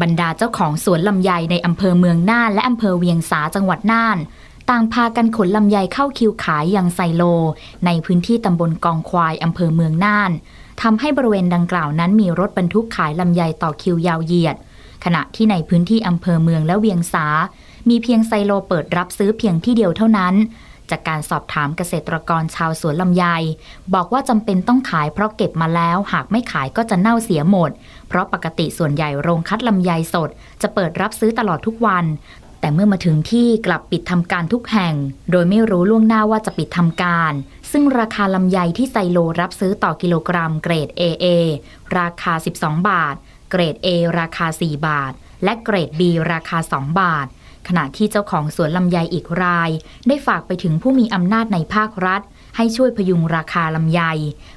บรรดาเจ้าของสวนลำไยในอำเภอเมืองน่านและอำเภอเวียงสาจังหวัดน่าน ต่างพากันขนลำไยเข้าคิวขายยังไซโล ในพื้นที่ตำบลกองควายอำเภอเมืองน่านทำให้บริเวณดังกล่าวนั้นมีรถบรรทุกขายลำไยต่อคิวยาวเหยียด ขณะที่ในพื้นที่อำเภอเมืองและเวียงสา มีเพียงไซโลเปิดรับซื้อเพียงที่เดียวเท่านั้น จากการสอบถามเกษตรกรชาวสวนลำไย บอกว่าจำเป็นต้องขายเพราะเก็บมาแล้วหากไม่ขายก็จะเน่าเสียหมด เพราะปกติส่วนใหญ่โรงคัดลำไยสด จะเปิดรับซื้อตลอดทุกวัน แต่เมื่อมาถึงที่กลับปิดทำการทุกแห่ง โดยไม่รู้ล่วงหน้าว่าจะปิดทำการ ซึ่งราคาลำไยที่ไซโลรับซื้อต่อกิโลกรัมเกรด AA ราคา 12 บาท เกรด A ราคา 4 บาท และเกรด B ราคา 2 บาท ขณะที่เจ้าของสวนลำไยอีกราย ได้ฝากไปถึงผู้มีอำนาจในภาครัฐ ให้ช่วยพยุงราคาลำไย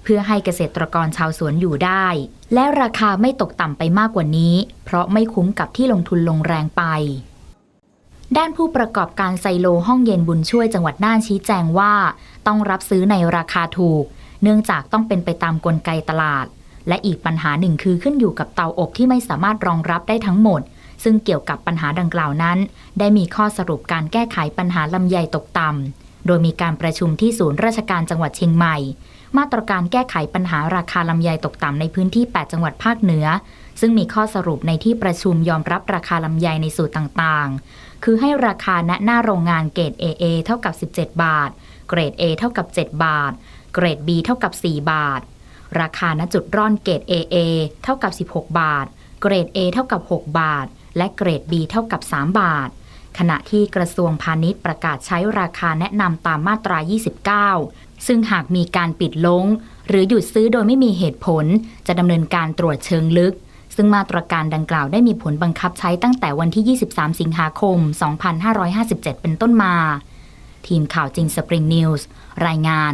เพื่อให้เกษตรกรชาวสวนอยู่ได้ และราคาไม่ตกต่ำไปมากกว่านี้ เพราะไม่คุ้มกับที่ลงทุนลงแรงไป ด้านผู้ประกอบการไซโลห้องเย็นบุญช่วยจังหวัดน่านชี้แจงว่า ต้องรับซื้อในราคาถูก เนื่องจากต้องเป็นไปตามกลไกตลาด และอีกปัญหาหนึ่งคือขึ้นอยู่กับเตาอบที่ไม่สามารถรองรับได้ทั้งหมด ซึ่งเกี่ยวกับปัญหาดังกล่าวนั้น ได้มีข้อสรุปการแก้ไขปัญหาลำไยตกต่ำ โดยมีการประชุมที่ศูนย์ราชการจังหวัดเชียงใหม่ มาตรการแก้ไขปัญหาราคาลำไยตกต่ำในพื้นที่ 8 จังหวัดภาคเหนือ ซึ่งมีข้อสรุปในที่ประชุมยอมรับราคาลำไยในสูตรต่างๆ คือให้ราคาณหน้าโรงงานเกรด AA เท่ากับ 17 บาท เกรด A เท่ากับ 7 บาท เกรด B เท่ากับ 4 บาทราคาณจุดร่อนเกรด AA เท่ากับ 16 บาท เกรด A เท่ากับ 6 บาท และเกรด B เท่ากับ 3 บาท ขณะที่กระทรวงพาณิชย์ประกาศใช้ราคาแนะนำตามมาตรา 29 ซึ่งหากมีการปิดลง หรือหยุดซื้อโดยไม่มีเหตุผล จะดำเนินการตรวจเชิงลึก ซึ่งมาตรการดังกล่าวได้มีผลบังคับใช้ตั้งแต่วันที่ 23 สิงหาคม 2557 เป็นต้นมา ทีมข่าวจริงสปริงนิวส์รายงาน